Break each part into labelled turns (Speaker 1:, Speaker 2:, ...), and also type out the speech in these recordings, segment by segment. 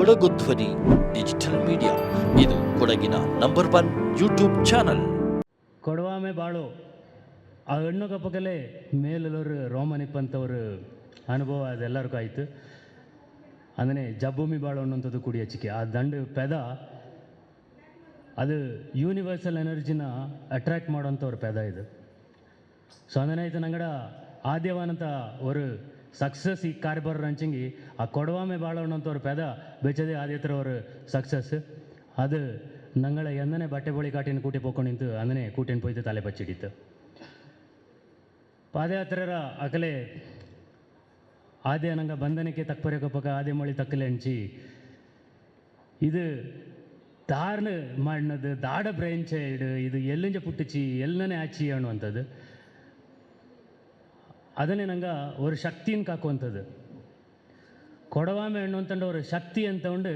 Speaker 1: ಕೊಡಗು ಧ್ವನಿ digital media ಇದು ಕೊಡಗಿನ ನಂಬರ್ ಒನ್ ಯೂಟ್ಯೂಬ್ ಚಾನಲ್
Speaker 2: ಕೊಡವಾಮೆ ಬಾಳು. ಆ ಹೆಣ್ಣು ಕಪ್ಪಕಲೆ ಮೇಲುಳ್ಳವರು ರೋಮನಿಪ್ಪಂಥವ್ರು ಅನುಭವ ಅದೆಲ್ಲರಿಗೂ ಆಯಿತು. ಅಂದರೆ ಜಬ್ಬೂಮಿ ಬಾಳು ಅನ್ನೋಂಥದ್ದು ಕುಡಿ ಚಿಕೆ ಆ ದಂಡು ಪೆದ ಅದು ಯೂನಿವರ್ಸಲ್ ಎನರ್ಜಿನ ಅಟ್ರಾಕ್ಟ್ ಮಾಡೋಂಥ ಪೆದ ಇದು. ಸೊ ಅದನ್ನಾಯ್ತು ನಂಗಡ ಆದ್ಯವಾನಂತ ಸಕ್ಸಸ್ ಈ ಕಾರ್ಯಭಾರ ಬರೋ ಆ ಕೊಡವಾಮೆ ಬಾಳೋಣ ಅಂತ ಪೆದ ಬೆಚ್ಚದೆ ಆದಿತ್ರ ಅವರು ಸಕ್ಸಸ್ ಅದು ನಂಗಳ ಎಂದನೆ ಬಟ್ಟೆ ಬಳಿ ಕಾಟಿನ ಕೂಟಿ ಪೋಕೊಂಡಿಂತು ಅಂದನೇ ಕೂಟಿನ ಪೋಯ್ತು ತಲೆ ಬಚ್ಚಿಡಿತ್ತು ಪಾದಯಾತ್ರೆರ ಅಕಲೆ ಆದ್ಯ ನಂಗ ಬಂಧನಕ್ಕೆ ತಕ್ಪರೆ ಕೊಪ್ಪಕ ಆದ್ಯ ಮಳಿ ತಕ್ಕಲೆ ಹಂಚಿ ಇದು ದಾರ್ನ ಮಾಡಿನದು ದಾಡ ಬ್ರೈನ್ ಚೈಡ್, ಇದು ಎಲ್ಲಿಂಜ ಪುಟ್ಟಿಚಿ ಎಲ್ಲನೇ ಆಚಿ ಅನ್ನುವಂಥದ್ದು. ಅದನ್ನೇ ನಂಗೆ ಅವ್ರ ಶಕ್ತಿನ ಕಾಕುವಂಥದ್ದು. ಕೊಡವಾಮೆ ಹಣ್ಣು ಅಂತಂಡು ಅವ್ರ ಶಕ್ತಿ ಅಂತಂಡು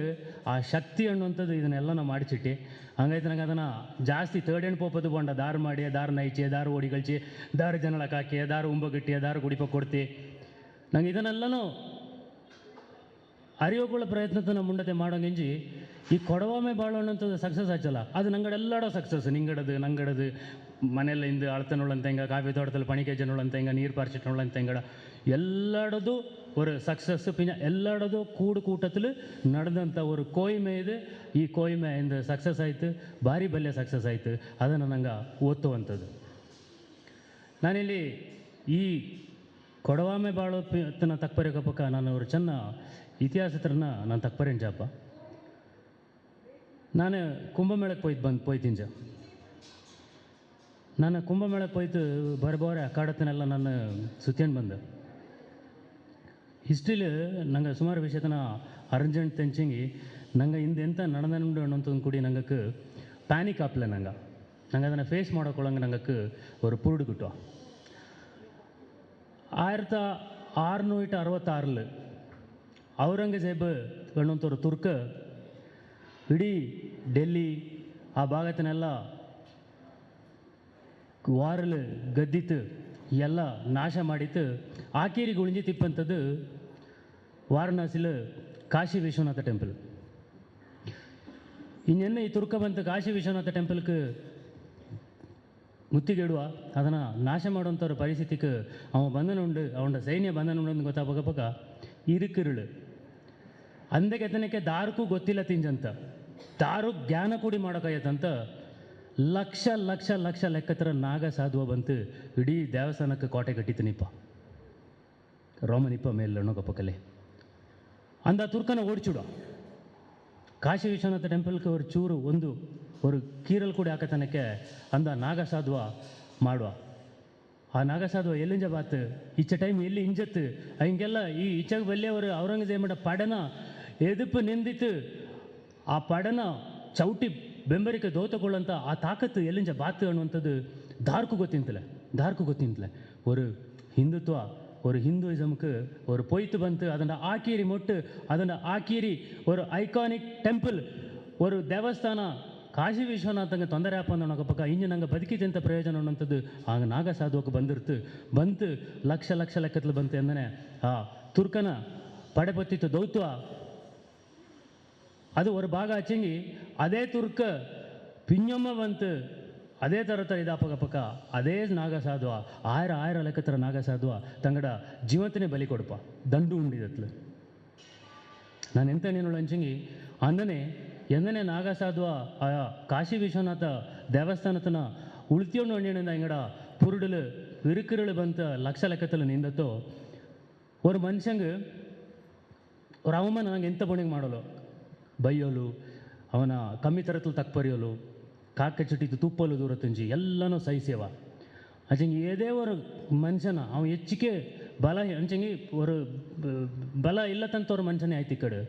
Speaker 2: ಆ ಶಕ್ತಿ ಹಣ್ಣು ಅಂತದ್ದು ಇದನ್ನೆಲ್ಲ ನಾವು ಮಾಡಿಸಿಟ್ಟು. ಹಂಗಾಯ್ತು ನಂಗೆ ಅದನ್ನು ಜಾಸ್ತಿ ತರ್ಡ್ ಹ್ಯಾಂಡ್ ಪೋಪದು ಬಂಡ, ದಾರು ಮಾಡಿ ದಾರ ನೈಚೆ ದಾರು ಓಡಿಗಳ್ಚಿ ದಾರು ಜನಳಕ್ಕೆ ಹಾಕಿ ದಾರು ಉಂಬಗಟ್ಟಿ ದಾರು ಗುಡಿಪ ಕೊಡ್ತಿ. ನಂಗೆ ಇದನ್ನೆಲ್ಲನೂ ಅರಿವುಗಳ ಪ್ರಯತ್ನದ ನಮ್ಮ ಮುಂಡತೆ ಮಾಡೋಂಗೆಂಜಿ ಈ ಕೊಡವೊಮ್ಮೆ ಅನ್ನೋಂಥದ್ದು ಸಕ್ಸಸ್ ಆಯ್ತಲ್ಲ? ಅದು ನಂಗಡೆಲ್ಲಾಡೋ ಸಕ್ಸಸ್ ನಿಂಗಡದು, ನಂಗಡದು, ಮನೆಯಲ್ಲಿ ಹಿಂದೆ ಅಳತನೋಳಂತ ಹೆಂಗ, ಕಾಫಿ ತೋಟದಲ್ಲಿ ಪಣಿಕೆಜನೋಳಂತ ಹೆಂಗ, ನೀರು ಪಾರಿಸಿಟ್ನೋಳಂತ ಹೆಂಗಡ ಎಲ್ಲಾಡದು ಒಂದು ಸಕ್ಸಸ್ ಪಿನ எல்லாடதோ ಕೂಡು ಕೂಟತ್ಲು ನಡೆದಂಥ ಒಂದು கோய்மை ಇದೆ. ಈ ಕೋಯ್ಮೆ ಇಂದ ಸಕ್ಸಸ್ ಆಯಿತು, ಭಾರಿ ಬಲ್ಯ ಸಕ್ಸಸ್ ಆಯಿತು. ಅದನ್ನು ನಂಗೆ ಓದ್ತುವಂಥದ್ದು ನಾನಿಲ್ಲಿ ಈ ಕೊಡವಾಮೆ ಬಾಳೋ ತನ್ನ ಪಕ್ಕ ನಾನು ಅವರು ಚೆನ್ನ ಇತಿಹಾಸತ್ರನ ನಾನು ತಕ್ಪರೇನು ಜಾಪ. ನಾನು ಕುಂಭಮೇಳಕ್ಕೆ ಪೋಯ್ತು ಬಂದು ಪೋಯ್ತಿಂಜ ನಾನು ಕುಂಭಮೇಳಕ್ಕೆ ಪೋಯ್ತು ಬರಬಾರ ಕಾಡತ್ತನೆಲ್ಲ ನಾನು ಸುತ್ತೇನು ಬಂದೆ. ಹಿಸ್ಟ್ರಿಲಿ ನಂಗೆ ಸುಮಾರು ವಿಷಯತನ ಅರ್ಜೆಂಟ್ ತೆಂಚಿಂಗಿ ನಂಗೆ ಹಿಂದೆಂತ ನಡೆದಂಡು ಅನ್ನೋಂಥದ್ದು ಕೂಡಿ ನಂಗಕ್ಕೆ ಪ್ಯಾನಿಕ್ ಆಪ್ಲೆ ನಂಗೆ. ನಂಗೆ ಅದನ್ನು ಫೇಸ್ ಮಾಡೋಕೊಳ್ಳಂಗೆ ನಂಗಕ್ಕೆ ಒಂದು புருடு கிட்டும் ஆயிரத்தி ಆರ್ನೂಟ ಅರವತ್ತಾರಲ್ಲಿ ಔರಂಗಜೇಬ್ ಅನ್ನೋಂಥವ್ರು ತುರ್ಕ, ಇಡೀ ಡೆಲ್ಲಿ, ಆ ಭಾಗತನೆಲ್ಲ ವಾರಲು ಗದ್ದಿತ್ತು, ಎಲ್ಲ ನಾಶ ಮಾಡಿತ್ತು. ಆಕೇರಿಗೆ ಗುಳಿಂಜಿ ತಿಪ್ಪಂಥದ್ದು ವಾರಣಾಸಿಲು ಕಾಶಿ ವಿಶ್ವನಾಥ ಟೆಂಪಲ್. ಇನ್ನೆನ್ನ ಈ ತುರ್ಕ ಬಂತು ಕಾಶಿ ವಿಶ್ವನಾಥ ಟೆಂಪಲ್ಗೆ ಮುತ್ತಿಗೆಡುವ, ಅದನ್ನು ನಾಶ ಮಾಡುವಂಥವ್ರ ಪರಿಸ್ಥಿತಿಗೆ ಅವ ಬಂಧನ ಉಂಡು ಅವನ ಸೈನ್ಯ ಬಂಧನ ಉಂಡು ಅಂತ ಗೊತ್ತಾಗಬೇಕ ಇರುಕಿರುಳು ಅಂದಕ್ಕೆ ಎತ್ತನಕ್ಕೆ ದಾರಕ್ಕೂ ಗೊತ್ತಿಲ್ಲ ತಿಂಜಂತ ದಾರು ಜ್ಞಾನ ಕೂಡಿ ಮಾಡೋಕಾಯ್ತಂತ ಲಕ್ಷ ಲಕ್ಷ ಲಕ್ಷ ಲೆಕ್ಕತ್ರ ನಾಗ ಸಾಧುವ ಬಂತು ಇಡೀ ದೇವಸ್ಥಾನಕ್ಕೆ ಕೋಟೆ ಕಟ್ಟಿತನಿಪ್ಪ ರೋಮನಿಪ್ಪ ಮೇಲಣ್ಣು ಗಪ್ಪಕಲೆ ಅಂದ ತುರ್ಕನ ಓಡಿಚುಡ ಕಾಶಿ ವಿಶ್ವನಾಥ ಟೆಂಪಲ್ಗೆ ஒரு ಚೂರು ಒಂದು ஒரு ಕೀರಲ್ ಕೂಡಿ ಹಾಕತನಕ್ಕೆ ಅಂದ ನಾಗ ಸಾಧುವ ಮಾಡುವ ಆ ನಾಗ ಸಾಧುವ ಎಲ್ಲಿಂಜ ಬಾತ್ ಇಚ್ಚ ಟೈಮ್ ಎಲ್ಲಿ ಇಂಜತ್ತು ಹಿಂಗೆಲ್ಲ ಈ ಇಚ್ಚಗ ಬಲ್ಲಿ ಅವರು ಔರಂಗಜೇಬನ ಪಡನ ಎದುಪು ನಿಂದಿತ್ತು ಆ ಪಡನ ಚೌಟಿ ಬೆಂಬರಿಕೆ ದೋತಕೊಳ್ಳಂತ ಆ ತಾಕತ್ತು ಎಲ್ಲಿಂಜ ಬಾತು ಅನ್ನುವಂಥದ್ದು ದಾರ್ಕು ಗೊತ್ತಿಂತಲೆ ದಾರ್ಕು ಗೊತ್ತಿಂತಲೆ ஒரு ಹಿಂದುತ್ವ ஒரு ஹிந்துயிசமுக்கு ஒரு பொய்த்து ಬಂತು ಅದನ್ನು ಆಕೀರಿ ಮೊಟ್ಟು ಅದನ್ನು ಆಕೀರಿ ஒரு ಐಕಾನಿಕ್ ಟೆಂಪಲ್ ஒரு ದೇವಸ್ಥಾನ ಕಾಶಿ ವಿಶ್ವನಾಥಂಗೆ ತೊಂದರೆ ಆಪ ಪಕ್ಕ ಇನ್ನು ನಂಗೆ ಬದುಕಿದಂಥ ಪ್ರಯೋಜನ ಅನ್ನೋಂಥದ್ದು ಆಗ ನಾಗ ಸಾಧುವಕ್ಕೆ ಬಂದಿರ್ತು. ಬಂತು, ಲಕ್ಷ ಲಕ್ಷ ಲೆಕ್ಕದಲ್ಲಿ ಬಂತು ಎಂದನೆ ಆ, ತುರ್ಕನ ಪಡೆಪತ್ತಿತ್ತು, ದೌತ್ವ. ಅದು ஒரு ಭಾಗ ಹಚ್ಚಿಂಗಿ ಅದೇ ತುರ್ಕ ಪಿಂಜಮ್ಮ ಬಂತು. ಅದೇ ಥರ ಥರ ಪಕ್ಕ. ಅದೇ ನಾಗ ಸಾಧುವ ಆಯ್ರ ಆಯ್ರ ಲೆಕ್ಕತ್ರ ನಾಗ ಸಾಧುವ ತಂಗಡ, ಜೀವಂತನೇ ಬಲಿ ಕೊಡಪ್ಪ ದಂಡು ಉಂಡಿದತ್ಲು. ನಾನು ಎಂತ ನೀನು ಅಂಚಂಗಿ ಅಂದನೆ ಎಂದನೆ ನಾಗ ಸಾಧುವ ಆ ಕಾಶಿ ವಿಶ್ವನಾಥ ದೇವಸ್ಥಾನತನ ಉಳ್ತಿಯೋಣ ಅಣ್ಣಿನಿಂದ ಇಂಗಡ ಪುರುಡಲು ಇರುಕಿರುಳು ಬಂತ ಲಕ್ಷ ಲೆಕ್ಕತ್ತಲು ನಿಂದತ್ತೋ ஒரு ಮನುಷ್ಯಂಗೆ ஒரு ಅವಮಾನ ನಂಗೆ ಎಂತ ಬಣಿಗೆ ಮಾಡಲು ಬೈಯೋಲು ಅವನ ಕಮ್ಮಿ ತರತಲು ತಕ್ಪರಿಯೋಲು ಕಾಕ ಚುಟ್ಟಿದ್ದು ತುಪ್ಪಲು ದೂರ ತುಂಜಿ ಎಲ್ಲನೂ ಸಹಿಸ್ಯವ ಅಂಚಂಗಿ ಏದೇ ஒரு ಮನುಷ್ಯನ ಅವ ಹೆಚ್ಚಿಗೆ ಬಲ ಅಂಚಂಗಿ ஒரு ಬ- ಬಲ ಇಲ್ಲತಂತ ஒரு ಮನುಷ್ಯನೇ ಆಯ್ತು ಈ ಕಡೆ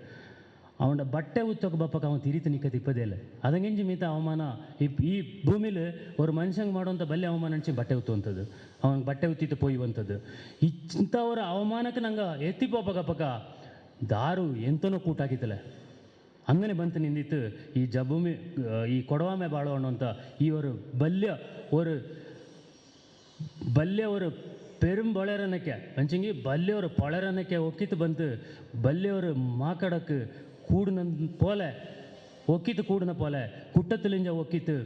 Speaker 2: ಅವನ ಬಟ್ಟೆ ಉತ್ತೋಕ ಬಪ್ಪಕ್ಕೆ ಅವನು ತಿರಿತು ನಿಕ್ಕತಿ ಇಪ್ಪದಿಲ್ಲ ಅದಂಗೆಂಜಿ ಮಿತ ಅವಮಾನ? ಈ ಈ ಭೂಮಿಲಿ ಅವ್ರ ಮನುಷ್ಯಂಗೆ ಮಾಡುವಂಥ ಬಲ್ಲೆ ಅವಮಾನ ಅನ್ಸಿ ಬಟ್ಟೆ ಉತ್ತುವಂಥದ್ದು. ಅವನಿಗೆ ಬಟ್ಟೆ ಉತ್ತಿತ್ತು ಪೋಯುವಂಥದ್ದು. ಇಂಥವ್ರ ಅವಮಾನಕ್ಕೆ ನಂಗೆ ಎತ್ತಿ ಪಕ್ಕ ಪಕ್ಕ ದಾರು ಎಂತನೋ ಕೂಟಾಗಿತ್ತಲ್ಲ ಹಂಗನೆ ಬಂತು ನಿಂದಿತ್ತು. ಈ ಭೂಮಿ ಈ ಕೊಡವಾಮೆ ಬಾಳು ಅಂತ ಈ ಅವರು ಬಲ್ಯ ಅವರು ಬಲ್ಯ ಅವರು பெரும்பொளரனுக்கே மனுஷங்க ಬಲ್ಯವರು பொளரனுக்கே ஒக்கித்து ಬಂತು. பல்லியவர் ಕೂಡಿನ ಪೋಲೆ ಒಕ್ಕಿತು ಕೂಡನ ಪೋಲೆ ಕುಟ್ಟತ್ತಲಿಂಜ ಒಕ್ಕಿತು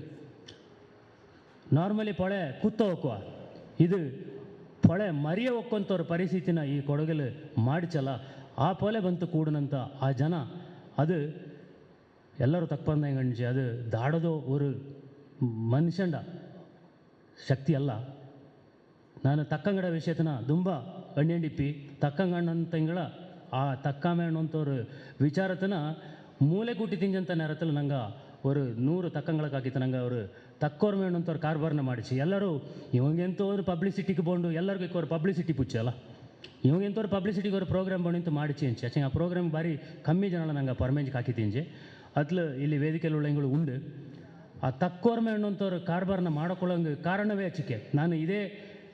Speaker 2: ನಾರ್ಮಲಿ ಪೊಳೆ ಕುತ್ತ ಒಕ್ಕುವ. ಇದು ಪೊಳೆ ಮರಿಯ ಒಕ್ಕಂತವ್ರ ಪರಿಸ್ಥಿತಿನ ಈ ಕೊಡಗಲು ಮಾಡಿಚಲ್ಲ ಆ ಪೊಲೆ ಬಂತು ಕೂಡನಂತ ಆ ಜನ. ಅದು ಎಲ್ಲರೂ ತಪ್ಪಂದ ಗಣಿಸಿ ಅದು ದಾಡೋದು ಒಂದು ಮನುಷ್ಯಂಡ ಶಕ್ತಿ ಅಲ್ಲ. ನಾನು ತಕ್ಕಂಗಡ ವಿಷಯತನ ತುಂಬ ಅಣ್ಣಿಪ್ಪಿ ತಕ್ಕಂಗಣ್ಣಂತಂಗಳ ಆ ತಕ್ಕಾಮೆ ಅನ್ನೋಂಥವ್ರು ವಿಚಾರತನ ಮೂಲೆ ಗುಟ್ಟಿ ತಿಂಜಂತ ನೆರತಲು ನಂಗೆ ஒரு ನೂರು ತಕ್ಕಂಗಳಕ್ಕೆ ಹಾಕಿತ್ತು ನಂಗೆ ಅವರು ತಕ್ಕೋರ್ಮೆ ಅನ್ನೋಂಥವ್ರು ಕಾರ್ಬಾರ್ನ ಮಾಡಿಸಿ ಎಲ್ಲರೂ ಇವಂಗೆಂತೋ ಒಂದು ಪಬ್ಲಿಸಿಟಿಗೆ ಬಂದು ಎಲ್ಲರಿಗೂ ಅವ್ರು ಪಬ್ಲಿಸಿಟಿ ಪುಚ್ಚಲ್ಲ ಇವಂಗೆಂತವ್ರು ಪಬ್ಲಿಸಿಟಿಗೆ ஒரு ಪ್ರೋಗ್ರಾಮ್ ಬಂದು ಮಾಡಿಸಿ ಅಂಚೆ ಅಚ್ಚಂಗೆ ಆ ಪ್ರೋಗ್ರಾಮ್ ಬಾರಿ ಕಮ್ಮಿ ಜನ ನಂಗೆ ಪರ್ಮೇಜ್ಗೆ ಹಾಕಿತಿಂಜೆ ಅತ್ಲು ಇಲ್ಲಿ ವೇದಿಕೆಯಲ್ಲಿ ಉಳ್ಳಂಗಳು ಉಂಡು ಆ ತಕ್ಕೋರ್ಮೆ ಅನ್ನೋಂಥವ್ರು ಕಾರ್ಬಾರ್ನ ಮಾಡ್ಕೊಳ್ಳೋಂಗೆ ಕಾರಣವೇ ಅಚ್ಚಿಕೆ ನಾನು ಇದೇ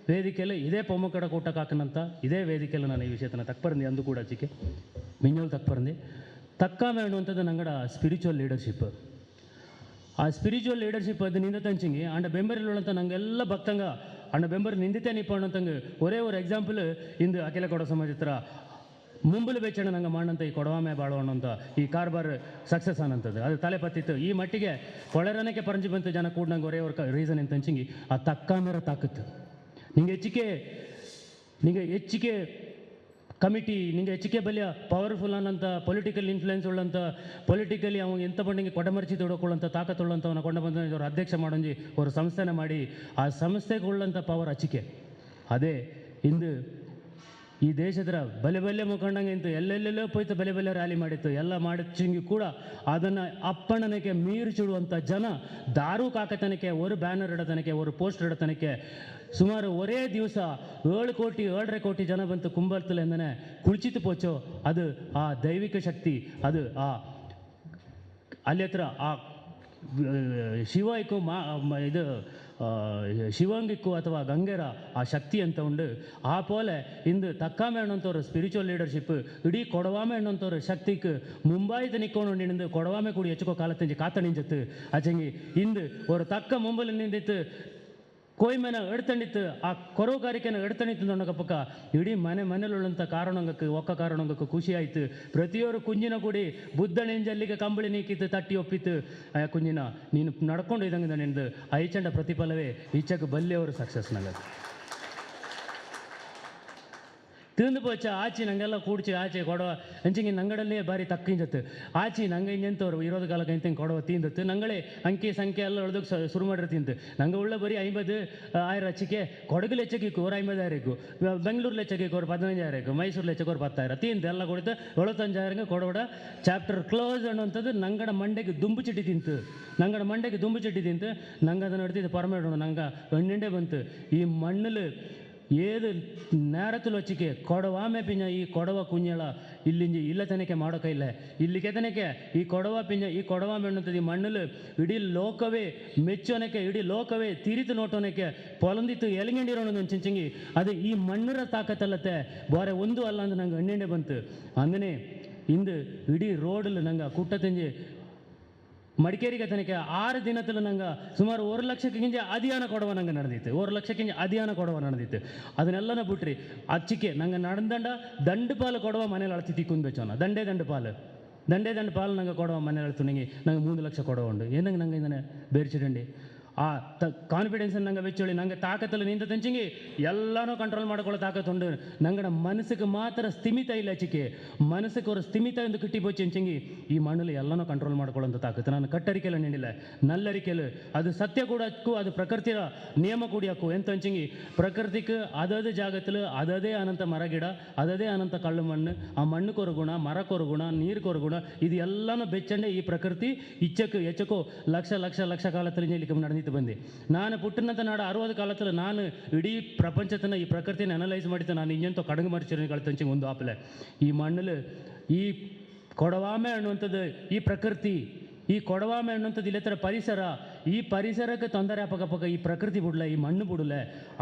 Speaker 2: ವೇದಿಕೆಯಲ್ಲಿ ಇದೇ ಪೊಮ್ಮಕಡ ಕೂಟಕ್ಕೆ ಹಾಕನಂತ ಇದೇ ವೇದಿಕೆಯಲ್ಲಿ ನಾನು ಈ ವಿಷಯತನ ತಕ್ಬರ್ನಿ ಅಂದು ಕೂಡ ಅಚ್ಚಿಕೆ ಮಿಂಜೋಲ್ ತಕ್ಬರ್ನಿ ತಕ್ಕಾಮೆ ಅನ್ನುವಂಥದ್ದು ನಂಗಡ ಸ್ಪಿರಿಚುವಲ್ ಲೀಡರ್ಶಿಪ್ ಆ ಸ್ಪಿರಿಚುವಲ್ ಲೀಡರ್ಶಿಪ್ ಅದು ನಿಂದ ತಂಚಿಂಗಿ ಅಂಡ ಬೆಂಬರಿಲ್ಲಂತ ನಂಗೆಲ್ಲ ಭಕ್ತಂಗ ಅಂಡ ಬೆಂಬರ್ ನಿಂದಿತೆ ನೀಪ ಅನ್ನೋಂತಂಗೆ ಒರೇ ಒಂದು ಎಕ್ಸಾಂಪಲ್ ಇಂದು ಅಖಿಲ ಕೊಡ ಸಮಾಜ ಹತ್ರ ಮುಂಬಲು ಬೇಚಣ ನಂಗೆ ಮಾಡಂತ ಈ ಕೊಡವಾಮೆ ಬಾಳೋಣಂತ ಈ ಕಾರ್ಬಾರ್ ಸಕ್ಸಸ್ ಅನ್ನಂಥದ್ದು ಅದು ತಲೆ ಪತ್ತಿತ್ತು. ಈ ಮಟ್ಟಿಗೆ ಕೊಳೆರನಕ್ಕೆ ಪರಂಜಿ ಬಂತು ಜನ ಕೂಡ ನಂಗೆ ಒರೇ ಅವ್ರ ರೀಸನ್ ಎಂತಂಚಿಂಗಿ ಆ ತಕ್ಕಾಮೇರ ತಾಕತ್ತು. ನಿಂಗೆ ಹೆಚ್ಚಿಕೆ ನಿಂಗೆ ಹೆಚ್ಚಿಕೆ ಕಮಿಟಿ, ನಿಂಗೆ ಹೆಚ್ಚಿಕೆ ಬಲಿಯ ಪವರ್ಫುಲ್ ಅನ್ನಂಥ ಪೊಲಿಟಿಕಲ್ ಇನ್ಫ್ಲುಯೆನ್ಸ್ ಉಳ್ಳಂಥ ಪೊಲಿಟಿಕಲಿ ಅವ್ನು ಎಂತ ಬಂಡಿಗೆ ಕೊಡಮರ್ಚಿ ತೊಡಕೊಳ್ಳಂಥ ತಾಕತ್ತುಳ್ಳಂಥವನ್ನ ಕೊಂಡ ಬಂದ ಅವ್ರ ಅಧ್ಯಕ್ಷ ಮಾಡೊಂಜಿ ಅವರು ಸಂಸ್ಥೆನ ಮಾಡಿ. ಆ ಸಂಸ್ಥೆಗೆ ಪವರ್ ಹಚ್ಚಿಕೆ ಅದೇ ಇಂದು ಈ ದೇಶದ ಬಲೆ ಬಲೆ ಮುಖಂಡಂಗೆ ಇಂತು ಎಲ್ಲೆಲ್ಲೆಲ್ಲೋ ಪೋಯ್ತು ಬಲೆ ಬಲೆ ರ್ಯಾಲಿ ಮಾಡಿತ್ತು. ಎಲ್ಲ ಮಾಡಿಚ್ಚಂಗಿ ಕೂಡ ಅದನ್ನು ಅಪ್ಪಣ್ಣನಕ್ಕೆ ಮೀರಿಸಿಡುವಂಥ ಜನ ದಾರು ಕಾಕತನಕ್ಕೆ ಒಂದು ಬ್ಯಾನರ್ ಇಡತನಕ್ಕೆ ಒಂದು ಪೋಸ್ಟರ್ ಇಡತನಕ್ಕೆ ಸುಮಾರು ಒರೇ ದಿವಸ ಏಳು ಕೋಟಿ ಏಳರ ಕೋಟಿ ಜನ ಬಂತು ಕುಂಬರ್ತಲೆಂದನೇ ಕುಳಿಚಿತು ಪೋಚೋ ಅದು ಆ ದೈವಿಕ ಶಕ್ತಿ ಅದು ಆ ಅಲ್ಲಿ ಹತ್ರ ಆ ಶಿವಕ್ಕೂ ಮಾ ಇದು ಶಿವಂಗಿಕ್ಕೂ ಅಥವಾ ಗಂಗೆರ ಆ ಶಕ್ತಿ ಅಂತ ಉಂಡು ಆ ಪೋಲೆ ಇಂದು ತಕ್ಕಾಮೆ ಅಣ್ಣಂತವ್ರು ಸ್ಪಿರಿಚುವಲ್ ಲೀಡರ್ಶಿಪ್ ಇಡೀ ಕೊಡವಾಮೆ ಅಣ್ಣಂತವ್ರು ಶಕ್ತಿಗೆ ಮುಂಬಾಯ್ದು ನಿಕ್ಕೊಂಡು ನಿಂದು ಕೊಡವಾಮೆ ಕೂಡಿ ಹೆಚ್ಚುಕೋ ಕಾಲತ್ತಿಂಜಿ ಕಾತ ನಿಂಜತ್ತು ಅಚಂಗಿ ಇಂದು ஒரு தக்க மும்பல் நிந்தித்து ನಿಂದಿತ್ತು ಮನೆ ಎಡ್ತಂಡಿತ್ತು, ಆ ಕೊರೋಗಾರಿಕೆನ ಎಡ್ತಂಡಿತ್ತು ಅನ್ನೋ ಪಕ್ಕ ಇಡೀ ಮನೆ ಮನೇಲುಳ್ಳಂಥ ಕಾರಣಂಗಕ್ಕೆ, ಒಕ್ಕ ಕಾರಣಂಗಕ್ಕೆ ಖುಷಿ ಆಯ್ತು. ಪ್ರತಿಯೊರು ಕುಂಜಿನ ಕೂಡಿ ಬುದ್ಧನೆಂಜಲ್ಲಿಗೆ ಕಂಬಳಿ ನೀಕಿತ್ತು, ತಟ್ಟಿ ಒಪ್ಪಿತ್ತು. ಆ ಕುಂಜಿನ, ನೀನು ನಡ್ಕೊಂಡು ಇದಂಗೆ ನಿಂದು ಐಚಂಡ ಪ್ರತಿಫಲವೇ ಈಚಕ್ಕೆ ಬಲ್ಲೆಯವರು ಸಕ್ಸಸ್ ತಿಂದು ಪೋಚ ಆಚಿ ನಂಗೆಲ್ಲ ಕೂಡ್ಚಿ ಆಚೆ ಕೊಡೋ ಅಂಚಿಂಗೆ ನಂಗಡಲ್ಲೇ ಬಾರಿ ತಕ್ಕಿಂಜತ್ತು ಆಚಿ ನಂಗೆ ಹಿಂಗೆಂತವ್ರು ಇರೋದು ಕಾಲಕ್ಕೆ ಇಂತಿಂಗೆ ಕೊಡೋ ತಿಂದತ್ತು ನಂಗಳೇ ಅಂಕಿ ಸಂಖ್ಯೆ ಎಲ್ಲ ಹೊಡೆದಕ್ಕೆ ಶುರು ಮಾಡಿರ ತಿಂತು ನಂಗೆ ಉಳ್ಳ ಬರೀ ಐಂಬದು ஆயிரம் வச்சுக்கே கொடகு லட்சக்கு ஒரு ஐம்பதாயிரக்கு பெங்களூர் லட்சக்கு ஒரு பதினஞ்சாயிரக்கு மைசூர் லட்சக்கு ஒரு பத்தாயிரம் தீந்து எல்லாம் கொடுத்து எழுபத்தஞ்சாயிரங்க கொடோட சாப்டர் க்ளோஸ் ಅನ್ನುವಂಥದ್ದು ನಂಗಡ ಮಂಡೆಗೆ ದುಂಬು ಚಟ್ಟಿ ತಿಂತು ನಂಗಡ ಮಂಡೆಗೆ ದುಂಬು ಚಟ್ಟಿ ತಿಂತು ನಂಗೆ ಅದನ್ನು ಹಿಡಿದು ಇದು ಪರಮೇಡೋಣ ನಂಗೆ ಎಣ್ಣೆಂಡೆ ಬಂತು ಈ ಮಣ್ಣಲ್ಲಿ ಏನು ನೇರತಲು ಹಚ್ಚಿಕೆ ಕೊಡವ ಮೇಪಿಂಜ ಈ ಕೊಡವ ಕುಂಜಳ ಇಲ್ಲಿ ಇಲ್ಲ ತನಕೆ ಮಾಡೋಕೆ ಇಲ್ಲ. ಇಲ್ಲಿ ಕೆತನಕೆ ಈ ಕೊಡವ ಪಿಂಜ ಈ ಕೊಡವ ಮೆಣ್ಣು ಈ ಮಣ್ಣಲ್ಲಿ ಇಡೀ ಲೋಕವೇ ಮೆಚ್ಚೋನಕ್ಕೆ ಇಡೀ ಲೋಕವೇ ತೀರಿತು ನೋಟೋನಕ್ಕೆ ಪೊಲಂದಿತ್ತು ಎಲಗಂಡಿರೋಣ ನನ್ನ ಚಿಂಚಿಂಗಿ. ಅದು ಈ ಮಣ್ಣರ ತಾಕತ್ತಲ್ಲತ್ತೆ. ಬೋರೆ ಒಂದು ಅಲ್ಲ ಅಂದ್ರೆ ನಂಗೆ ಹಣ್ಣೆಂಡೆ ಬಂತು. ಅಂದನೆ ಇಂದು ಇಡೀ ರೋಡಲ್ಲಿ ನಂಗೆ ಕುಟ್ಟ ತಿಂಜಿ ಮಡಿಕೇರಿಗೆ ತನಕ ಆರು ದಿನದಲ್ಲಿ ನಂಗೆ ಸುಮಾರು ಒಂದು ಲಕ್ಷಕ್ಕಿಂತ ಅಧಿಯಾನ ಕೊಡುವ ನಂಗೆ ನಡೆದಿತ್ತು. ಒಂದು ಲಕ್ಷಕ್ಕಿಂತ ಅಧಿಯಾನ ಕೊಡುವ ನಡೆದಿತ್ತು. ಅದನ್ನೆಲ್ಲನ ಬಿಟ್ರಿ. ಅಚ್ಚಿಕೆ, ನಂಗೆ ನಡೆದಂಡ ದಂಡು ಪಾಲು ಕೊಡುವ ಮನೇಲಿ ಅಳತಿತಿ ಕುಂದ್ಬೇಚೋನ ದಂಡೇ ದಂಡು ಪಾಲು ದಂಡೆ ದಂಡು ಪಾಲು ನಂಗೆ ಕೊಡುವ ಮನೇಲಿ ಅಳ್ತು ನಂಗೆ ನಂಗೆ ಮೂರು ಲಕ್ಷ ಕೊಡುವ ಉಂಡು. ಏನಂಗೆ ನಂಗೆ ಇಂದನೆ ಬೇರ್ಚಿಡಂಡಿ ಆ ತ ಕಾನ್ಫಿಡೆನ್ಸ್ ನಂಗೆ வச்சோளி ನಂಗೆ ತಾಕತ್ತಲ್ಲಿ ನಿಂತ ತಂಚಿಂಗಿ ಎಲ್ಲಾನು ಕಂಟ್ರೋಲ್ ಮಾಡ್ಕೊಳ್ಳೋ ತಾಕತ್ತುಂಡು ನಂಗಡ ಮನಸ್ಸಿಗೆ ಮಾತ್ರ ಸ್ಥಿಮಿತ ಇಲ್ಲ ಚಿಕೆ ಮನಸ್ಸಿಗೆ ಒಂದು ಸ್ಥಿಮಿತ ಎಂದು ಕಿಟ್ಟಿಪೋಚಿ ಅಂಚಿಂಗಿ ಈ ಮಣ್ಣಲ್ಲಿ ಎಲ್ಲಾನು ಕಂಟ್ರೋಲ್ ಮಾಡ್ಕೊಳ್ಳೋಂಥ ತಾಕತ್ತು. ನಾನು ಕಟ್ಟರಿಕೆಲ್ಲ ನಿಂಡಿಲ್ಲ ನಲ್ಲರಿಕೆಲ್ ಅದು ಸತ್ಯ ಕೂಡಕ್ಕೂ ಅದು ಪ್ರಕೃತಿಯ ನಿಯಮ ಕೂಡಿಯಕ್ಕೂ ಎಂತ ಅಂಚಿಂಗಿ ಪ್ರಕೃತಿಗೆ ಅದದ ಜಾಗತ್ತಲ್ಲಿ ಅದದೇ ಅನಂತ ಮರಗಿಡ, ಅದದೇ ಅನಂತ ಕಳ್ಳು ಮಣ್ಣು, ಆ ಮಣ್ಣು ಕೊರಗುಣ ಮರ ಕೊರಗುಣ ನೀರು ಕೊರಗುಣ ಇದು ಎಲ್ಲಾನು ಬೆಚ್ಚಂಡೆ ಈ ಪ್ರಕೃತಿ ಇಚ್ಚಕ್ಕೆ ಹೆಚ್ಚಕ್ಕೋ ಲಕ್ಷ ಲಕ್ಷ ಲಕ್ಷ ಕಾಲ ತಲೆ ನಡೆದಿದೆ ನಿಂತು ಬಂದೆ. ನಾನು ಪುಟ್ಟನಂತ ನಾಡು ಅರವಾದ ಕಾಲத்தில் ನಾನು ಇಡೀ ಪ್ರಪಂಚತನ ಈ ಪ್ರಕೃತಿನ ಅನಲೈಸ್ ಮಾಡಿದ್ದೆ ನಾನು ಇಂಜಂತೋ ಕಡಂಗು ಮರಿಚಿರಗಳ ತಂಚಿ ಒಂದು ಆಪಲೆ ಈ ಮಣ್ಣಲ್ಲಿ ಈ ಕೊಡವಾಮೆ ಅನ್ನುವಂಥದ್ದು ಈ ಪ್ರಕೃತಿ ಈ ಕೊಡವಾಮೆ ಅನ್ನುವಂಥದ್ದು ಇಲ್ಲಿ ಹತ್ರ ಪರಿಸರ. ಈ ಪರಿಸರಕ್ಕೆ ತೊಂದರೆ ಅಪಕಪಕ ಈ ಪ್ರಕೃತಿ ಬಿಡಲ, ಈ ಮಣ್ಣು ಬಿಡಲ.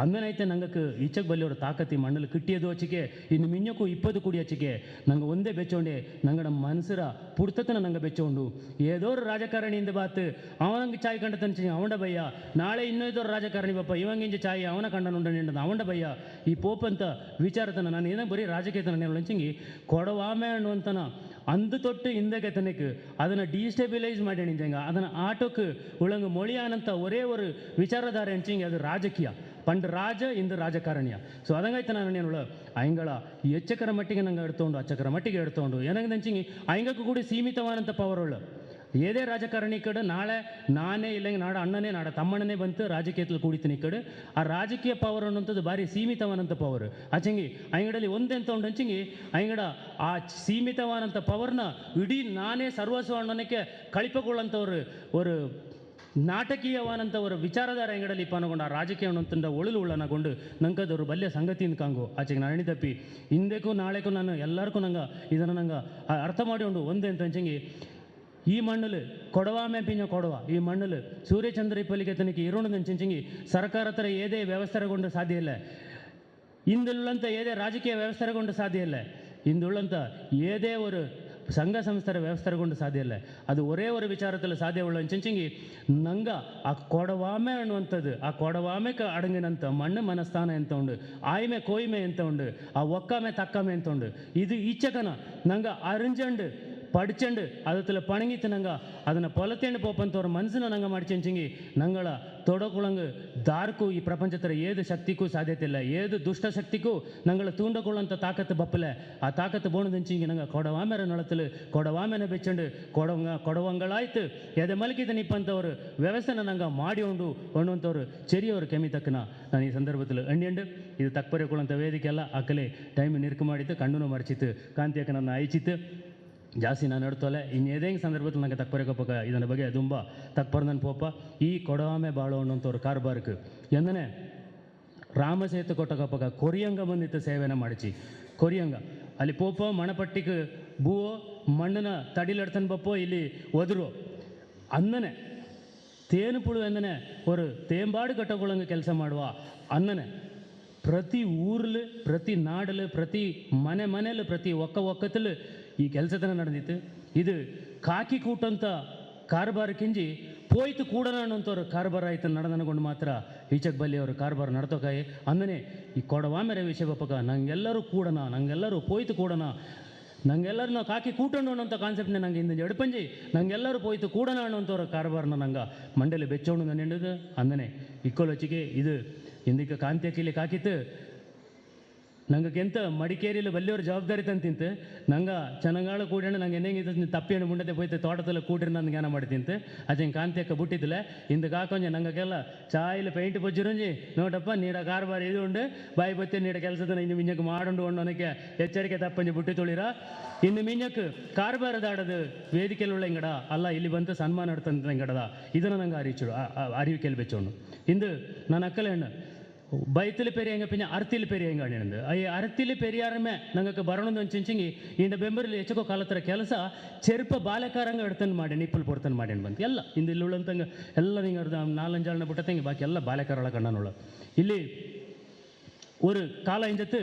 Speaker 2: ಅಂದನೈತೆ ನಂಗಕ್ಕೆ ಈಚಕ್ ಬಲ್ಲಿಯವ್ರ ತಾಕತ್ತಿ ಮಣ್ಣಲ್ಲಿ ಕಿಟ್ಟಿಯದು ಹಚ್ಚಿಕೆ, ಇನ್ನು ಮಿಂಜಕ್ಕೂ ಇಪ್ಪದು ಕುಡಿ ಹಚ್ಚಿಕೆ. ನಂಗೆ ಒಂದೇ ಬೆಚ್ಚೋಂಡೆ, ನಂಗಡ ಮನಸ್ಸರ ಪುಡ್ತತನ ನಂಗೆ ಬೆಚ್ಚೋಂಡು. ಏದೋರು ರಾಜಕಾರಣಿಯಿಂದ ಬಾತ್, ಅವನಂಗೆ ಚಾಯ್ ಕಂಡ ತನ್ಸಿ ಅವನ ಭಯ್ಯ ನಾಳೆ ಇನ್ನೊಯ್ದೋರು ರಾಜಕಾರಣಿ ಬಪ್ಪ, ಇವಂಗಿಂಜ ಚಾಯ್, ಅವನ ಕಂಡನುಂಡ ನಿಂಡದ ಅವನ ಭಯ್ಯ ಈ ಪೋಪಂತ ವಿಚಾರತನ, ನಾನು ಏನೋ ಬರೀ ರಾಜಕೀಯತನ నేను ಲಂಚಿಂಗಿ ಕೊಡವಾಮೆ ಅನ್ನುವಂತನ ಅಂದು ತೊಟ್ಟು ಹಿಂದಕ್ಕೆ ತನಕ ಅದನ್ನು ಡೀಸ್ಟೆಬಿಲೈಸ್ ಮಾಡಿ ನಿಂಜಂಗ ಅದನ್ನು ಆಟೋಕ್ಕೆ ಉಳಂಗ ಮೊಳಿಯಾನಂತ ಒರೇ ஒரு ವಿಚಾರಧಾರೆ ಅಂಚಿಂಗಿ ಅದು ರಾಜಕೀಯ ಪಂಡ್ ರಾಜ ಇಂದು ರಾಜಕಾರಣಿಯ ಸೊ ಅದಂಗಾಯ್ತು ನಾನು నేను ಅಯ್ಯಂಗಳ ಎಚ್ಚಕರ ಮಟ್ಟಿಗೆ ನಂಗೆ ಎಡ್ತೊಂಡು ಅಚ್ಚಕರ ಮಟ್ಟಿಗೆ ಎಡ್ತೊಂಡು ಏನಾಗ ನಂಚಿಂಗಿ ಅಯ್ಯಂಗಕ್ಕೂ ಕೂಡ ಸೀಮಿತವಾದಂಥ ಪವರ್ ಉಳ್ಳ ಏದೇ ರಾಜಕಾರಣಿ ಕಡೆ, ನಾಳೆ ನಾನೇ ಇಲ್ಲ ನಾಡ ಅಣ್ಣನೇ ನಾಡ ತಮ್ಮಣ್ಣನೇ ಬಂತು, ರಾಜಕೀಯದಲ್ಲಿ ಕೂಡಿತೀನಿ ಕಡೆ. ಆ ರಾಜಕೀಯ ಪವರ್ ಅನ್ನೋಂಥದ್ದು ಭಾರಿ ಸೀಮಿತವಾದಂಥ ಪವರ್ ಆಚೆಂಗಿ ಅಂಗಡಲ್ಲಿ ಒಂದೆಂತ ಉಂಡು ಹಂಚಿಂಗಿ ಅಂಗಡ, ಆ ಸೀಮಿತವಾದಂಥ ಪವರ್ನ ಇಡೀ ನಾನೇ ಸರ್ವಸ್ವ ಅಣ್ಣನಕ್ಕೆ ಕಳಿಪಗೊಳ್ಳಂಥವ್ರು ஒரு ನಾಟಕೀಯವಾದಂಥ ಅವರ ವಿಚಾರಧಾರ ಅಂಗಡಲ್ಲಿ ಪಾಲ್ಗೊಂಡು ಆ ರಾಜಕೀಯ ಅನ್ನೋಂಥ ಒಳಲು ಉಳ್ಳನಗೊಂಡು ನಂಗದವ್ರು ಬಲ್ಯ ಸಂಗತಿಯಿಂದ ಕಾಂಗು. ಆಚೆಗೆ ನಾನು ತಪ್ಪಿ ಹಿಂದೆಕ್ಕೂ ನಾಳೆಗೂ ನಾನು ಎಲ್ಲರಿಗೂ ನಂಗೆ ಇದನ್ನು ನಂಗೆ ಅರ್ಥ ಮಾಡಿಕೊಂಡು ಒಂದೇ ಅಂತ ಅಂಚಂಗಿ ഈ മണ്ണിൽ കൊടവാമേ പിന്നെ കൊടവ ഈ മണ്ണിൽ സೂರ್ಯಚಂದ್ರಿಪ್ಪಲಿಗೆತನಿಗೆ ಇರೋಣ ದಂಚಿಂಗಿ ಸರ್ಕಾರ ಹತ್ರ ಏದೇ ವ್ಯವಸ್ಥೆಗೊಂಡು ಸಾಧ್ಯ ಇಲ್ಲ. ಇಂದುಳ್ಳಂಥ ಏದೇ ರಾಜಕೀಯ ವ್ಯವಸ್ಥೆಗೊಂಡು ಸಾಧ್ಯ ಇಲ್ಲ. ಇಂದುಳ್ಳಂಥ ಏದೇ ಒಂದು ಸಂಘ ಸಂಸ್ಥೆರ ವ್ಯವಸ್ಥೆ ಸಾಧ್ಯ ಇಲ್ಲ. ಅದು ಒರೇ ಒರ ವಿಚಾರದಲ್ಲಿ ಸಾಧ್ಯವುಳ್ಳ ಅಂಚೆಂಚಂಗಿ ನಂಗ ಆ ಕೊಡವಾಮೆ ಅನ್ನುವಂಥದ್ದು, ಆ ಕೊಡವಾಮೆಗೆ ಅಡಂಗಿನಂತ ಮಣ್ಣು ಮನಸ್ಥಾನ ಎಂತ ಉಂಡು, ಆಯ್ಮೆ ಕೋಯ್ಮೆ ಎಂತ ಉಂಡು, ಆ ಒಕ್ಕಮೆ ತಕ್ಕಮೆ ಎಂತ ಉಂಡು, ಇದು ಈಚಕನ ನಂಗ ಅರಿಂಜಂಡು ಪಡ್ಚಂಡು ಅದತ್ತಲ ಪಣಂಗಿತ್ತು ನಂಗೆ ಅದನ್ನು ಪೊಲತೆಂಡು ಪೋಪಂತವ್ರ ಮನಸ್ಸನ್ನ ನಂಗೆ ಮಾಡ್ಚಂಚಿಂಗಿ ನಂಗಳ ತೊಡಕೊಳಂಗೆ ದಾರ್ಕು ಈ ಪ್ರಪಂಚ ಥರ ಏದು ಶಕ್ತಿಗೂ ಸಾಧ್ಯತೆ ಇಲ್ಲ ಏದು ದುಷ್ಟ ಶಕ್ತಿಗೂ ನಂಗಳ ತೂಂಡಕೊಳ್ಳಂಥ ತಾಕತ್ತು ಬಪ್ಪಲೆ ಆ ತಾಕತ್ತು ಬೋಣದಿಂಚಿಂಗಿ ನಂಗೆ ಕೊಡವಾಮೇಲೆ ನಳತಲು ಕೊಡವಾಮೇಲೆ ಬೆಚ್ಚಂಡು ಕೊಡವಂಗ ಕೊಡವಂಗಳಾಯ್ತು ಎದೆ ಮಲಕಿದ ನಿಪ್ಪಂಥವ್ರು ವ್ಯವಸ್ಥೆನ ನಂಗೆ ಮಾಡಿ ಉಂಡು ಒಣ್ಣುವಂಥವ್ರು ಚೆರಿಯವರು ಕೆಮಿ ತಕ್ಕನ ನಾನು ಈ ಸಂದರ್ಭದಲ್ಲಿ ಅಂಡ್ಯಂಡು ಇದು ತಕ್ಕಪರೆಕೊಳ್ಳುವಂಥ ವೇದಿಕೆ ಅಲ್ಲ ಆ ಕಲೆ ಟೈಮ್ ನಿರ್ಕು ಮಾಡಿತ್ತು ಕಣ್ಣು ಮರಚಿತ್ತು ಕಾಂತಿಯಕ್ಕ ನನ್ನ ಅಯಚಿತ್ತು ಜಾಸ್ತಿ ನಾನು ನಡ್ತೋಲೆ ಇನ್ನು ಸಂದರ್ಭದಲ್ಲಿ ನನಗೆ ತಕ್ಪರಕಪ್ಪಕ ಇದನ್ನ ಬಗ್ಗೆ ತುಂಬ ತಕ್ಪರ್ದನ್ ಪೋಪ. ಈ ಕೊಡವಾಮೆ ಬಾಳೋ ಅನ್ನೋಂಥವ್ರು ಕಾರ್ಬಾರ್ಕ್ ಎಂದನೆ ಕೊಟ್ಟ ಕೊಟ್ಟಕಪ್ಪಗ ಕೊರಿಯಂಗ ಬಂದಿತ್ತು ಸೇವೆನ ಮಾಡಿಸಿ ಕೊರಿಯಂಗ. ಅಲ್ಲಿ ಪೋಪ, ಮಣಪಟ್ಟಿಕ ಬೂವೋ ಮಣ್ಣನ ತಡಿಲಡ್ತನ ಬಪ್ಪೋ ಇಲ್ಲಿ ಒದರು. ಅನ್ನನೆ ತೇನು ಪುಳು ಎಂದನೆ, ಅವರು ತೇಂಬಾಡು ಕಟ್ಟಕೊಳ್ಳಂಗೆ ಕೆಲಸ ಮಾಡುವ ಅನ್ನನೆ. ಪ್ರತಿ ಊರ್ಲು, ಪ್ರತಿ ನಾಡಲು, ಪ್ರತಿ ಮನೆ ಮನೆಯಲ್ಲೂ ಪ್ರತಿ ಒಕ್ಕ ಒಕ್ಕತ್ತಲು ಈ ಕೆಲಸದನ ನಡೆದಿತ್ತು. ಇದು ಕಾಕಿ ಕೂಟಂತ ಕಾರ್ಬಾರ್ ಕಿಂಜಿ ಪೋಯ್ತು ಕೂಡನ ಅನ್ನೋಂಥವ್ರ ಕಾರ್ಬಾರ ಆಯ್ತು ನಡೆದನಗೊಂಡು ಮಾತ್ರ ಈಚಕ್ ಬಲ್ಲಿ ಅವರು ಕಾರ್ಬಾರ ನಡ್ತೋಕಾಯಿ. ಅಂದನೆ ಈ ಕೊಡವಾಮೆರೆ ವಿಷಯ ಬಪ್ಪಕ, ನಂಗೆಲ್ಲರೂ ಕೂಡನ, ನಂಗೆಲ್ಲರೂ ಪೋಯ್ತು ಕೂಡನ, ನಂಗೆಲ್ಲರೂ ನಾವು ಕಾಕಿ ಕೂಟಣ್ಣು ಅನ್ನೋಂಥ ಕಾನ್ಸೆಪ್ಟ್ನ ನಂಗೆ ಇಂದ ಎಡಪಂಜಿ ನಂಗೆಲ್ಲರೂ ಪೋಯ್ತು ಕೂಡನ ಅನ್ನೋಂಥವ್ರ ಕಾರ್ಬಾರ್ನ ನಂಗೆ ಮಂಡಲಿ ಬೆಚ್ಚೋಣ ನಾನು ಅಂದನೆ ಇಕ್ಕೊಲೊಚ್ಚಿಗೆ ಇದು ಹಿಂದಿಕ್ಕೆ ಕಾಂತಿ ಅಕ್ಕಿಲಿ ಕಾಕಿತ್ತು. ನಂಗೆ ಎಂತ ಮಡಿಕೇರಿಯಲ್ಲಿ ಬಲ್ಲಿಯವ್ರ ಜವಾಬ್ದಾರಿ ತಂತಿಂತು ನಂಗೆ ಚೆನ್ನಾಗಾಳ ಕೂಡಣ ನಂಗೆ ಹೆಂಗೆ ತಪ್ಪೇನು ಮುಂಡತೆ ಹೋಯ್ತು, ತೋಟದಲ್ಲಿ ಕೂಡ್ರಿ ನಾನು ಜ್ಞಾನ ಮಾಡ್ತಿಂತು ಅಜ್ಜ ಕಾಂತಿ ಅಕ್ಕ ಬಿಟ್ಟಿದ್ದಿಲ್ಲ. ಇಂದಕ್ಕೆ ನಂಗಕ್ಕೆಲ್ಲ ನಂಗೆಲ್ಲ ಚಾಯಿಲ್ ಪೇಂಟ್ ಬಜ್ಜಿರಂಜಿ ನೋಡಪ್ಪ, ನೀಡ ಕಾರ್ಬಾರ್ ಇದು ಉಂಡು. ಬಾಯಿ ಬತ್ತೆ ನೀಡ ಕೆಲಸದ ಇನ್ನು ಮಿಂಜಕ್ಕೆ ಮಾಡುಂಡು ಅನ್ನೋನಕ್ಕೆ ಎಚ್ಚರಿಕೆ ತಪ್ಪಂಜಿ ಬುಟ್ಟಿ ತೊಳಿರ. ಇನ್ನು ಮಿಂಜಕ್ಕೆ ಕಾರ್ಬಾರದಾಡದು ವೇದಿಕೆಯಲ್ಲಿ ಇಂಗಡ ಅಲ್ಲ, ಇಲ್ಲಿ ಬಂತು ಸನ್ಮಾನ ನಡ್ತಂತ ಇಂಗಡದ ಇದನ್ನು ನಂಗೆ ಅರಿಚು ಅರಿವಿಕೆಯಲ್ಲಿ ಬೆಚ್ಚೋಣ ಇಂದು ನನ್ನ ಅಕ್ಕಲೆ ಹೆಣ್ಣು బైతులు పెరియంగా పిన్న అరతిలు పెరియంగా అనింది అయ్యి అరతిలు పెరియారమే నంగకు బరణం చించింగి ఇండ ಬೆಂಬರಲ್ಲಿ ಹೆಚ್ಚಕೋ ಕಾಲತ್ರ ಕೆಲಸ ಚೆರುಪ ಬಾಲಕಾರಂಗ ಇಡ್ತಾನೆ ಮಾಡಿ ನಿಪ್ಪಲು ಪಡ್ತಾನೆ ಮಾಡಿ ಬಂತು ಎಲ್ಲ ಇಂದು ಇಲ್ಲಿ ಉಳ್ಳಂತಂಗೆ ಎಲ್ಲ ನಿಂಗೆ ಅರ್ಧ ನಾಲಂಜು ಆಳ್ನ ಬಿಟ್ಟತಂಗೆ ಬಾಕಿ ಎಲ್ಲ ಬಾಲಕಾರ ಒಳಗೆ ಇಲ್ಲಿ ஒரு காலம் இந்தத்து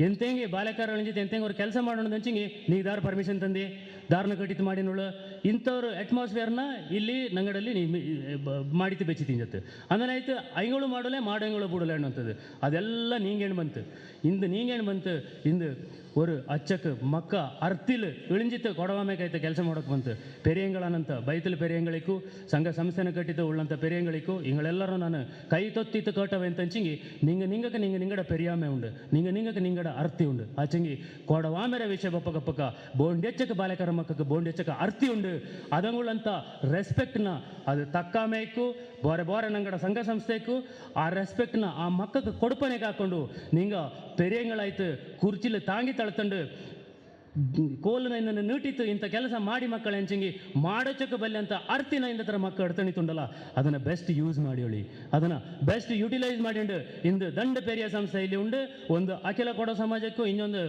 Speaker 2: ಎಂತೆಂಗೆ ಬಾಲಕಾರ ಜೊತೆ ಎಂತೆಂಗೆ ಅವ್ರು ಕೆಲಸ ಮಾಡೋಣ ಅಂಚಿಂಗೆ ನೀ ದಾರ ಪರ್ಮಿಷನ್ ತಂದೆ, ದಾರನ ಕಟ್ಟಿತ್ತು ಮಾಡಿನೋಳು. ಇಂಥವ್ರು ಅಟ್ಮಾಸ್ಫಿಯರ್ನ ಇಲ್ಲಿ ನಂಗಡಲ್ಲಿ ನೀ ಮಾಡಿತು ಬ- ಮಾಡಿತ್ತು ಬೆಚ್ಚಿ ತಿಂಜತ್ತು ಅಂದನಾಯ್ತು ಐಗಳು ಮಾಡಲೆ ಮಾಡಂಗಳು ಬಿಡೋಲೆ ಅನ್ನೋಂಥದ್ದು ಅದೆಲ್ಲ ನೀಂಗೇನು ಬಂತು? ಇಂದು ನೀಂಗೇನು ಬಂತು? ಇಂದು ஒரு ಅಚ್ಚಕ್ಕೆ ಮಕ್ಕ ಅರ್ತಿಲ್ ಇಳಿಂಜಿತ ಕೊಡವಾಮೇಕೈತೆ ಕೆಲಸ ಮಾಡೋಕೆ ಬಂತು ಪೆರಿಯಂಗಳನಂತ ಬೈತಲ್ ಪೆರಿಯಂಗಳಿಗೂ ಸಂಘ ಸಂಸ್ಥೆನ ಕಟ್ಟಿದ ಉಳ್ಳಂತ ಪೆರಿಯಂಗಳಿಗೂ ಇಂಗಳೆಲ್ಲರೂ ನಾನು ಕೈ ತೊತ್ತಿತ್ತು ಕಟ್ಟವೆ ಅಂತಂಚಿಂಗಿ ನಿಂಗ ನಿಂಗಕ್ಕೆ ನಿಂಗ ನಿಂಗಡ ಪೆರಿಯಾಮೆ ಉಂಡು ನಿಂಗ ನಿಂಗಕ್ಕೆ ನಿಂಗಡ ಅರ್ತಿ ಉಂಡು ಆಚಂಗಿ ಕೊಡವಾಮೆರ ವಿಷಯ ಬಪ್ಪ ಗಪ್ಪಕ್ಕ ಬೋಂಡೆಚ್ಚಕ್ಕೆ ಬಾಲಕರ ಮಕ್ಕಕ್ಕೆ ಬೋಂಡೆಚ್ಚಕ್ಕೆ ಅರ್ತಿ ಉಂಡು ಅದಂಗುಳ್ಳಂತ ರೆಸ್ಪೆಕ್ಟ್ನ ಅದು ತಕ್ಕಾಮೇಕು ಬೋರೆ ಬೋರೆ ನಂಗಡ ಸಂಘ ಸಂಸ್ಥೆಗೂ ಆ ರೆಸ್ಪೆಕ್ಟ್ನ ಆ ಮಕ್ಕಕ್ಕೆ ಕೊಡುಪನೆ ಕಾಕೊಂಡು ನಿಂಗ ಪೆರಿಯಂಗಳಾಯ್ತು, ಕುರ್ಚಿಲು ತಾಂಗಿ ತಳ್ತಂಡು ಕೋಲನ ಇಂದ ನೀಟಿತ್ತು, ಇಂಥ ಕೆಲಸ ಮಾಡಿ ಮಕ್ಕಳ ಹೆಂಚಂಗಿ ಮಾಡೋಚಕ್ಕೆ ಬಲ್ಲೆ ಅಂತ ಅರ್ತಿನ ಇಂದ ಥರ ಮಕ್ಕಳು ಎಡ್ತಣಿತುಂಡಲ್ಲ ಅದನ್ನು ಬೆಸ್ಟ್ ಯೂಸ್ ಮಾಡಿ ಹೇಳಿ. ಅದನ್ನು ಬೆಸ್ಟ್ ಯುಟಿಲೈಸ್ ಮಾಡಿ ಉಂಡು. ಇಂದು ದಂಡ ಪೆರಿಯ ಸಂಸ್ಥೆ ಇಲ್ಲಿ ಉಂಡು. ಒಂದು ಅಖಿಲ ಕೊಡೋ ಸಮಾಜಕ್ಕೂ ಇನ್ನೊಂದು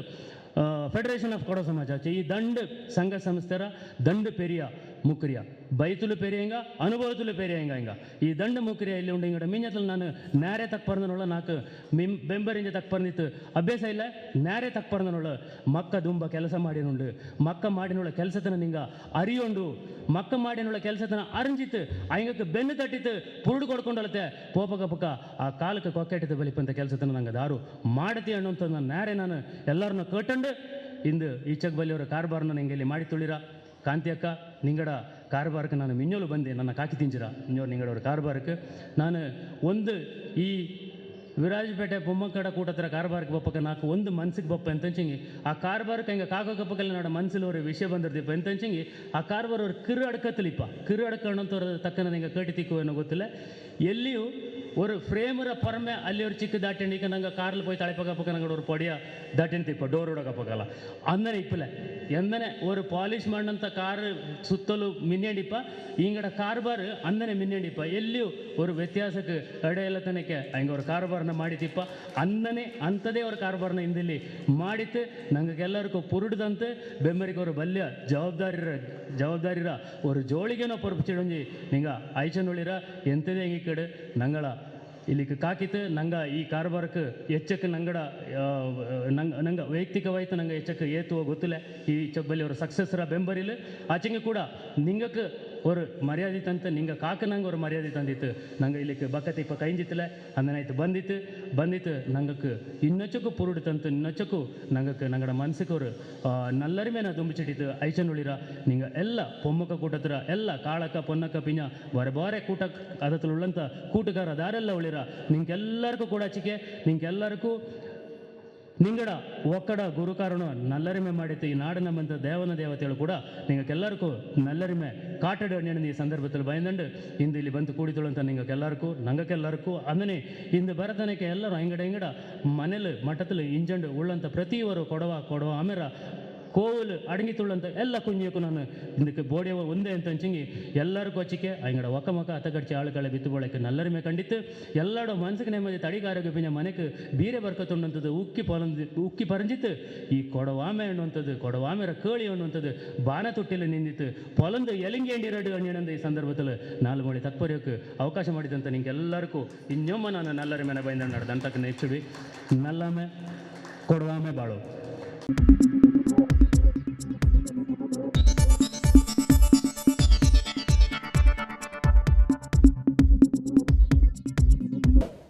Speaker 2: ಫೆಡರೇಷನ್ ಆಫ್ ಕೊಡೋ ಸಮಾಜ. ಈ ದಂಡ ಸಂಘ ಸಂಸ್ಥೆರ ದಂಡ ಪೆರಿಯ ಮುಕ್ರಿಯ ಬೈತುಲು ಪೆರಿಯಂಗ ಅನುಭವತುಲು ಪೆರಿಯಂಗ ಹಿಂಗ ಈ ದಂಡ ಮುಕ್ರಿಯ ಇಲ್ಲಿ ಉಂಡು ಇಂಗಡ ಮಿಂಜತಲು ನಾನು ನ್ಯಾರೆ ತಕ್ಕ ಪರ್ನೊಳ ನಾಲ್ಕು ಮಿಮ್ ಬೆಂಬರಿಂಜ ತಕ್ಪರ್ನಿತ್ತು. ಅಭ್ಯಾಸ ಇಲ್ಲ? ನ್ಯಾರೆ ತಕ್ಕ ಪರ್ನೊಳ ಮಕ್ಕ ದುಂಬ ಕೆಲಸ ಮಾಡಿನುಂಡು. ಮಕ್ಕ ಮಾಡಿನೊಳ ಕೆಲಸತನ ನಿಂಗ ಅರಿಯೊಂಡು. ಮಕ್ಕ ಮಾಡಿನೊಳ ಕೆಲಸತನ ಅರಿಂಜಿತ್ತು. ಅಯ್ಯಕ್ಕೆ ಬೆನ್ನು ತಟ್ಟಿತ್ತು. ಪುರುಡು ಕೊಡ್ಕೊಂಡೊಳತೆ ಪೋಪಕ ಪಕ್ಕ ಆ ಕಾಲಕ್ಕೆ ಕೊಕ್ಕೆಟ್ಟಿದ್ದು ಬಲಿಪಂತ ಕೆಲಸತನ ನಂಗೆ ದಾರು ಮಾಡತಿ ಅನ್ನೋಂಥ ನಾನು ನ್ಯಾರೆ ನಾನು ಎಲ್ಲರನ್ನ ಕಟ್ಟಂಡು ಇಂದು ಈಚಕ್ ಬಲಿಯವರ ಕಾರ್ಬಾರ್ನ ನಿಂಗೆ ಇಲ್ಲಿ ಮಾಡಿ ತುಳಿರ. ಕಾಂತಿ ಅಕ್ಕ ನಿಂಗಡ ಕಾರ್ಬಾರಕ್ಕೆ ನಾನು ಮಿನ್ನೋಲು ಬಂದೆ, ನನ್ನ ಕಾಕಿ ತಿಂಜಿರ. ಇನ್ನೋರು ನಿಂಗಡವ್ರ ಕಾರ್ಬಾರಕ್ಕೆ. ನಾನು ಒಂದು ಈ ವಿರಾಜಪೇಟೆ ಬೊಮ್ಮಕ್ಕಡ ಕೂಟತ್ರ ಕಾರ್ಬಾರಕ್ಕೆ ಬಪ್ಪಕ್ಕೆ, ನಾಲ್ಕು ಒಂದು ಮನ್ಸಿಗೆ ಬಪ್ಪ ಎಂತಂಚಿಂಗಿ, ಆ ಕಾರ್ಬಾರಕ್ಕೆ ಹಿಂಗೆ ಕಾಕ ಕಪ್ಪಕಲ್ಲಿ ನಾಡ ಮನ್ಸಲ್ಲಿ ವಿಷಯ ಬಂದಿರ್ದೀಪ ಎಂತಂಚಿಂಗಿ, ಆ ಕಾರ್ಬಾರ್ ಅವ್ರು ಕಿರು ಅಡ್ಕತ್ತಲಿಪ್ಪ. ಕಿರು ಅಡ್ಕೊಂಡಂಥವ್ರ ತಕ್ಕನ ನಿಂಗೆ ಕಟಿ ತಿಕ್ಕು ಏನೋ ಗೊತ್ತಿಲ್ಲ. ಎಲ್ಲಿಯೂ ஒரு ஃப்ரேமரை பரமே ಅಲ್ಲಿ ஒரு ಚಿಕ್ಕ ದಾಟಿಣಿಕ ನಂಗೆ ಕಾರಲ್ಲಿ போய் தலைப்பக்க பக்கம் நாங்கள் ஒரு பொடியா ದಾಟಿನ ತಿಪ್ಪ ಡೋರ್ ಪಕ್ಕಲ್ಲ ಅಂದನೆ ಇಪ್ಪಲ ಎಂದನೆ ஒரு ಪಾಲಿಶ್ ಮಾಡಂತ ಕಾರ್ ಸುತ್ತಲೂ ಮಿನ್ನೇಂಡಿಪ್ಪ ಇಂಗಡ ಕಾರ್ಬಾರ್ ಅಂದನೆ ಮಿನ್ನೇಂಡಿಪ್ಪ ಎಲ್ಲಿಯೂ ஒரு ವ್ಯತ್ಯಾಸಕ್ಕೆ ಎಡೆಯಲ್ಲ ತನಕ್ಕೆ ಹಂಗೆ ஒரு ಕಾರ್ಬಾರ್ನ ಮಾಡಿತಿಪ್ಪ ಅಂದನೆ ಅಂಥದೇ ಅವ್ರ ಕಾರ್ಬಾರ್ನ ಹಿಂದಿಲ್ಲಿ ಮಾಡಿತ್ತು ನಂಗೆ ಎಲ್ಲರಿಗೂ ಪುರುಡ್ದಂತೆ ಬೆಮ್ಮರಿಗೆ ஒரு ಬಲ್ಯ ಜವಾಬ್ದಾರಿರ ಜವಾಬ್ದಾರಿರ ஒரு ಜೋಳಿಗೆನೋ ಪೊರಪಿಚಿಡೊಂಜಿ ನಿಂಗ ಐಚನೊಳಿರ ಎಂತದೇ ಹಿಂಗೆ ಕಡೆ ನಂಗಳ ಇಲ್ಲಿಗೆ ಕಾಕಿತ್ತು ನಂಗ ಈ ಕಾರ್ಬಾರಕ್ಕೆ ಹೆಚ್ಚಕ್ಕೆ ನಂಗಡ ನಂಗೆ, ನಂಗ ವೈಯಕ್ತಿಕವಾಯ್ತು ನಂಗೆ ಎಚ್ಚಕ್ಕೆ ಏತುವ ಗೊತ್ತಿಲ್ಲ. ಈ ಚಬ್ಬಲ್ಲಿ ಅವರು ಸಕ್ಸಸ್ರ ಬೆಂಬರಿಲ್ಲ ಆಚೆಗೆ ಕೂಡ ನಿಂಗಕ್ಕೆ ஒரு ಮರ್ಯಾದೆ ತಂತ ನಿಂಗೆ ಕಾಕ ನಂಗೆ ஒரு ಮರ್ಯಾದೆ ತಂದಿತ್ತು ನಂಗೆ ಇಲ್ಲಿಗೆ ಬಕ್ಕತಿ ಇಪ್ಪ ಕೈಂಜಿತ್ತಲ್ಲ ಅಂದನಾಯ್ತು ಬಂದಿತ್ತು ಬಂದಿತ್ತು ನಂಗಕ್ಕೆ ಇನ್ನೊಚ್ಚಕ್ಕೂ ಪುರುಡು ತಂತು ಇನ್ನೊಚ್ಚಕ್ಕೂ ನಂಗಕ್ಕೆ ನಂಗಡ ಮನ್ಸಿಗೆ ಅವರು ನಲ್ಲರಿಮೆ ನಾ ತುಂಬಿಚಿಟ್ಟಿತ್ತು ಐಚನುಳಿರ ನಿಂಗೆ ಎಲ್ಲ ಪೊಮ್ಮಕ್ಕ ಕೂಟತ್ರ ಎಲ್ಲ ಕಾಳಕ್ಕ ಪೊನ್ನಕ್ಕ ಪಿಂಜ ಬಾರೆ ಬಾರೆ ಕೂಟ ಅದತ್ರ ಉಳ್ಳಂತ ಕೂಟಗಾರ ದಾರೆಲ್ಲ ಉಳಿರ ನಿಂಗೆಲ್ಲರಿಗೂ ಕೂಡ ಚಿಕೆ ನಿಂಗೆಲ್ಲರಿಗೂ ನಿಂಗಡ ಒಕ್ಕಡ ಗುರುಕಾರನು ನಲ್ಲರಿಮೆ ಮಾಡಿತ್ತು ಈ ನಾಡಿನ ಬಂದ ದೇವನ ದೇವತೆಗಳು ಕೂಡ ನಿಂಗೆಲ್ಲರಿಗೂ ನಲ್ಲರಿಮೆ ಕಾಟಡ ಹಣ್ಣಿನ ಈ ಸಂದರ್ಭದಲ್ಲಿ ಬಯಂದಂಡು, ಇಂದು ಇಲ್ಲಿ ಬಂದು ಕೂಡಿದಳು ಅಂತ ನಿಂಗೆಲ್ಲರಿಗೂ ನಂಗಕ್ಕೆಲ್ಲರಿಗೂ ಅಂದನೆ ಇಂದು ಬರತನಕ್ಕೆ ಎಲ್ಲರೂ ಹೆಂಗಡ ಹೆಂಗಡ ಮನೇಲಿ ಮಠದಲ್ಲಿ ಇಂಜಂಡು ಉಳ್ಳಂತ ಪ್ರತಿಯವರು ಕೊಡವ ಕೊಡವ ಆಮೇರ ಅಡಗಿ ಅಡಗಿತುಳ್ಳಂತ ಎಲ್ಲ ಕುಂಜಿಯಕ್ಕೂ ನಾನು ಇದಕ್ಕೆ ಬೋಡಿಯ ಒಂದೇ ಅಂತ ಹಂಚಿಂಗಿ ಎಲ್ಲರಿಗೂ ಕೊಚ್ಚಿಕೆ ಅಂಗಡ ಒಕ್ಕ ಮಕ್ಕ ಅತಗಡ್ಚಿ ಆಳುಗಳ ಬಿತ್ತು ಬಳಕೆ ನಲ್ಲರಿಮೆ ಕಂಡಿತ್ತು. ಎಲ್ಲರೂ ಮನಸ್ಸಿಗೆ ನೆಮ್ಮದಿ ತಡಿಗಾರಕ್ಕೆ ಪಿಂಜ ಮನೆಗೆ ಬೀರೆ ಬರ್ಕತ್ತುಂಡಂಥದ್ದು ಉಕ್ಕಿ ಪರಂಜಿ ಉಕ್ಕಿ ಪರಂಜಿತ್ತು. ಈ ಕೊಡವಾಮೆ ಅನ್ನುವಂಥದ್ದು, ಕೊಡವಾಮೆರ ಕೇಳಿ ಅನ್ನುವಂಥದ್ದು ಬಾಣ ತೊಟ್ಟಿಲ್ಲ ನಿಂದಿತ್ತು. ಪೊಲಂದು ಎಲಿಂಗೆ ಎಂಡಿರಡು ಅಣ್ಣಿನಂದ ಈ ಸಂದರ್ಭದಲ್ಲಿ ನಾಲ್ಕು ಮಳಿ ತತ್ಪರ್ಯಕ್ಕೆ ಅವಕಾಶ ಮಾಡಿದಂತ ನಿಂಗೆಲ್ಲರಿಗೂ ಇನ್ನೊಮ್ಮ ನಾನು ನಲ್ಲರಿಮೆನ ಬೈಂದ ನಡೆದಂತಕ್ಕೆ ನೆಚ್ಚುವಿ. ನಲ್ಲಮೆ, ಕೊಡವಾಮೆ ಬಾಳು.